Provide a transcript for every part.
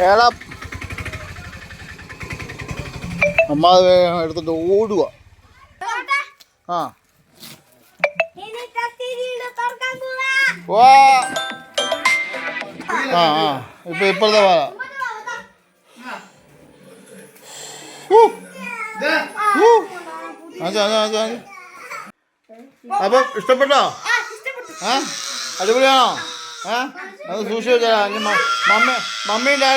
ഏടാ അമ്മ എടുത്തിട്ട് ഓടുക. ആ. വാ ആ ആ. ഇപ്പൊ ഇപ്പോഴത്തെ പാല അപ്പൊ ഇഷ്ടപ്പെട്ടോ. ആ അടിപൊളിയാണോ? ആ? അത് സൂക്ഷിച്ചു മമ്മി മമ്മീന്റെ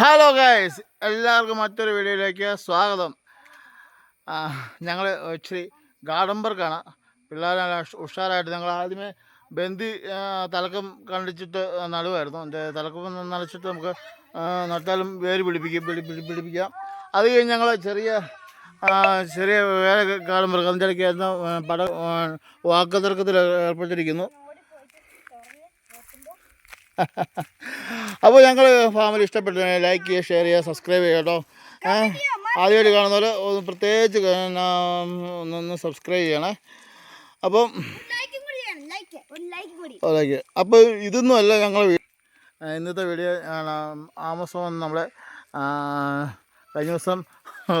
ഹലോ ഗൈസ് എല്ലാവർക്കും മറ്റൊരു വീഡിയോയിലേക്ക് സ്വാഗതം. ഞങ്ങൾ ഇച്ചിരി ഗാർഡൻ വർക്കാണ് പിള്ളേരെ ഉഷാറായിട്ട് ഞങ്ങൾ ആദ്യമേ ബന്ദി ആ, തലക്കം കണ്ടിച്ചിട്ട് നടുവായിരുന്നു. തലക്കം നനച്ചിട്ട് നമുക്ക് നട്ടാലും വേര് പിടിപ്പിക്കും പിടി പിടി പിടിപ്പിക്കാം. അത് കഴിഞ്ഞ് ഞങ്ങൾ ചെറിയ ചെറിയ ഗാർഡൻ വർക്ക്. അതിന്റെ ഇടയ്ക്കായിരുന്നു പട വാക്കുതർക്കത്തിൽ ഏർപ്പെട്ടിരിക്കുന്നു. അപ്പോൾ ഞങ്ങൾ ഫാമിലി ഇഷ്ടപ്പെട്ടു ലൈക്ക് ചെയ്യുക ഷെയർ ചെയ്യുക സബ്സ്ക്രൈബ് ചെയ്യുക കേട്ടോ. ആദ്യമായിട്ട് കാണുന്നവർ ഒന്ന് പ്രത്യേകിച്ച് ഒന്ന് സബ്സ്ക്രൈബ് ചെയ്യണേ. അപ്പം ലൈക്ക്. അപ്പോൾ ഇതൊന്നും അല്ല ഞങ്ങൾ ഇന്നത്തെ വീഡിയോ ആമസോൺ നമ്മളെ കഴിഞ്ഞ ദിവസം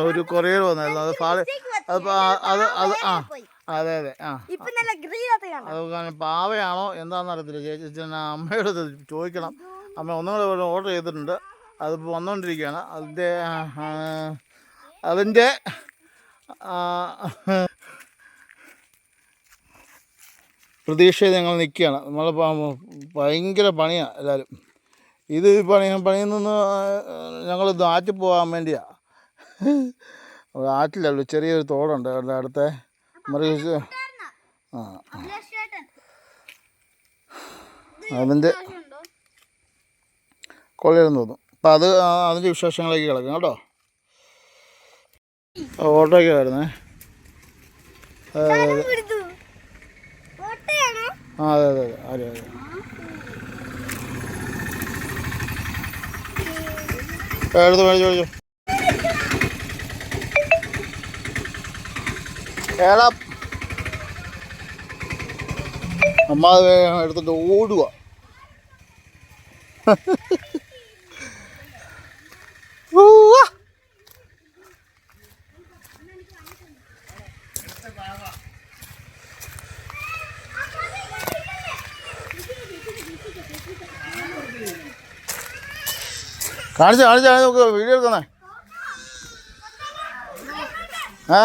ഒരു കൊറിയർ വന്നായിരുന്നു. അത് ഫാളി അത് അത് അത് ആ. അതെ അതെ. ആ. അത് പാവയാണോ എന്താണെന്ന് അറിയത്തില്ല. ചേച്ചി അമ്മയോട് ചോദിക്കണം. അമ്മ ഒന്നും കൂടെ ഓർഡർ ചെയ്തിട്ടുണ്ട്. അതിപ്പോൾ വന്നുകൊണ്ടിരിക്കുകയാണ് അതിന്റെ അതിന്റെ പ്രതീക്ഷയിൽ ഞങ്ങൾ നിൽക്കുകയാണ്. നമ്മൾ ഭയങ്കര പണിയാണ് എല്ലാവരും ഇത് പണി പണിയിൽ നിന്ന് ഞങ്ങൾ ആറ്റിൽ പോകാൻ വേണ്ടിയാണ് ആറ്റിലല്ലോ ചെറിയൊരു തോടുണ്ട് അവിടെ അടുത്തെ മറിയ ആ. അതിന്റെ കൊള്ളയിലെന്ന് തോന്നും അപ്പം അത് അതിന്റെ വിശേഷങ്ങളൊക്കെ കിടക്കും കേട്ടോ. ഓട്ടോയ്ക്ക് വരുന്നേ. ആ അതെ അതെ അതെ. അതെ അതെ. എടുത്ത് മേടിച്ചു മേടിച്ചു. ഏടാ അമ്മ എടുത്തിട്ട് ഓടുക. കാണിച്ച് കാണിച്ച് നമുക്ക് വീഡിയോ എടുക്കുന്നേ. ആ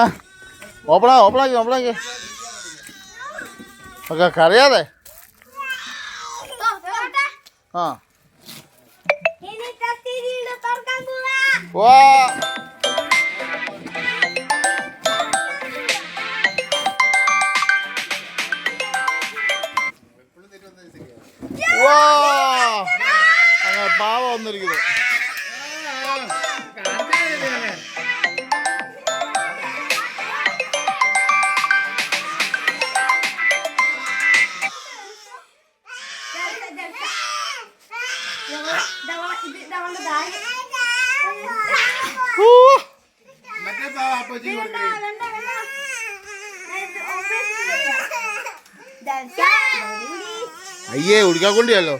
ഓപ്പണാ ഓപ്പണാക്കി ഓപ്പണാക്കി. ഒക്കെ കറിയാതെ ആ. വാ വാ അങ്ങനെ പാവ വന്നിരിക്കുന്നു. അയ്യേ ഉടിക്കാൻ കൊണ്ടിയല്ലോ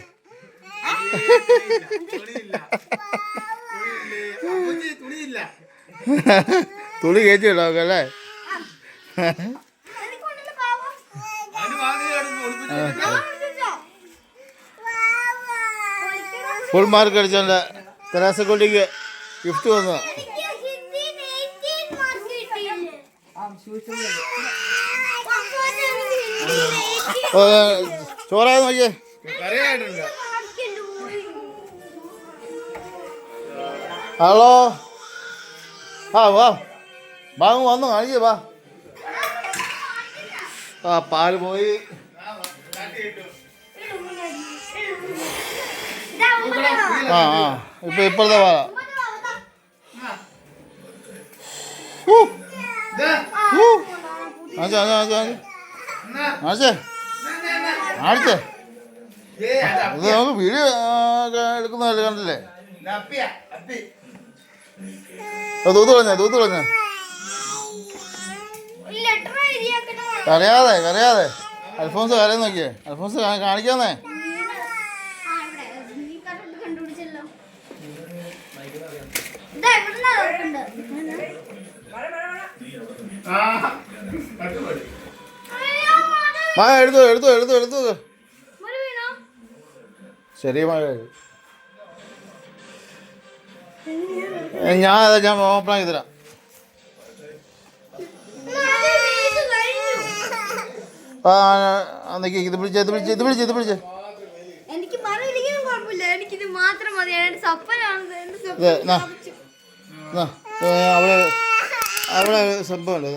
തുണി കയറ്റി ഇടാം അല്ലേ? ഫുൾ മാർക്ക് അടിച്ചോണ്ട് തെരാസക്കുട്ടിക്ക് ഗിഫ്റ്റ് വന്നു ചോറായ നോക്കിയേ. ഹലോ. ആ വാ. അങ്ങ് വന്നു കാണിക്കേ വാ. ആ പാൽ പോയി. ആ ആ ഇപ്പൊ ഇപ്പോഴത്തെ പാല. കാണിച്ചേ ആ കാണിച്ചേ. കാണിച്ചേ ഇത് നമുക്ക് വീഡിയോ എടുക്കുന്നതല്ലേ കണ്ടില്ലേ? തൂത്ത് കളഞ്ഞ തൂത്ത് കളഞ്ഞ. കരയാതെ കരയാതെ. അൽഫോൻസ് കരയെ നോക്കിയേ. അൽഫോൻസ് കാണിക്കാന്നേ. ആ മഴ എടുത്തു എടുത്തു എടുത്തു എടുത്തു. ചെറിയ മഴ. ഞാൻ ഞാൻ ഞാൻ ഓപ്പണാക്കി തരാം മഴ പെയ്ത് ആ നിക്ക് ഇത് പിടിച്ച് ഇത് പിടിച്ച് ഇത് പിടിച്ച് ഇത് പിടിച്ച്. എനിക്ക് മഴ ഇല്ലെങ്കിലും കുഴപ്പമില്ല. എനിക്കിത് മാത്രം മതി. എന്റെ സപ്പനാണ്. അവിടെ അവിടെ സംഭവമല്ലേ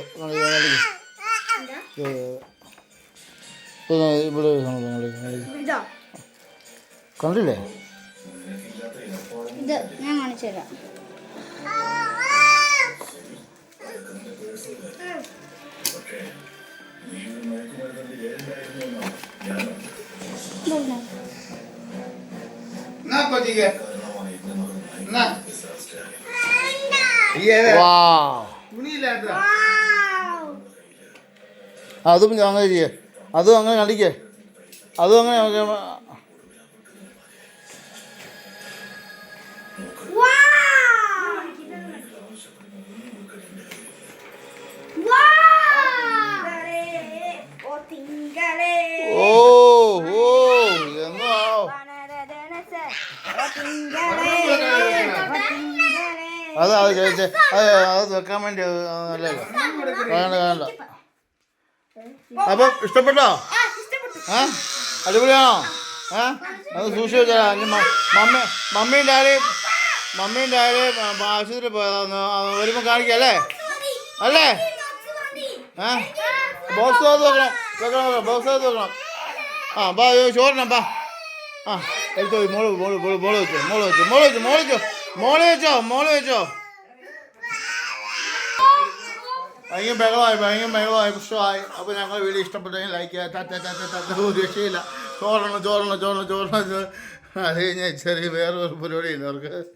ഇവിടെ കണ്ടില്ലേ? ഇത് ഞാൻ കാണിച്ചു തരാം. അതും അങ്ങനെ ചെയ്യേ. അതും അങ്ങനെ കണ്ടിക്കേ. അതും അങ്ങനെ ഓ ഓ എന്നോ? അത് അത് ചോദിച്ചേ അത് അത് വെക്കാൻ വേണ്ടി അത് നല്ലതല്ല വേണ്ട വേണ്ട അപ്പം ഇഷ്ടപ്പെട്ടോ? ഏ അടിപൊളിയാണോ? ഏ അത് സൂക്ഷിച്ച് വെച്ചാൽ മമ്മി മമ്മിയും ഡാഡിയും മമ്മിയും ഡാഡിയും ആ, ആശുപത്രിയിൽ പോയതാന്ന് വരുമ്പോൾ കാണിക്കല്ലേ അല്ലേ? ഏ ബോക്സ് അത് വെക്കണം വെക്കണം ബോക്സ് അത് വെക്കണം. ആ ബാ ചോറിനാ ബാ. ആ എടുത്തോ മോൾ മോൾ മോൾ മോൾ വെച്ചോ മോൾ വെച്ചോ മോൾ വെച്ചോ മോൾ വെച്ചോ മോൾ വെച്ചോ മോൾ വെച്ചോ. ഭയങ്കര ബഹളമായി ഭയങ്കര ബഹളമായി. പുഷ്ടമായി അപ്പോൾ ഞങ്ങൾ വീഡിയോ ഇഷ്ടപ്പെട്ടെങ്കിൽ ലൈക്ക് ചെയ്യുക. തത്ത തത്ത തത്ത ഒരു രക്ഷയില്ല. ചോറണം ചോറണം ചോറണം ചോറണം. അത് കഴിഞ്ഞ് ചെറിയ വേറൊരു പരിപാടി ഉണ്ട് അവർക്ക്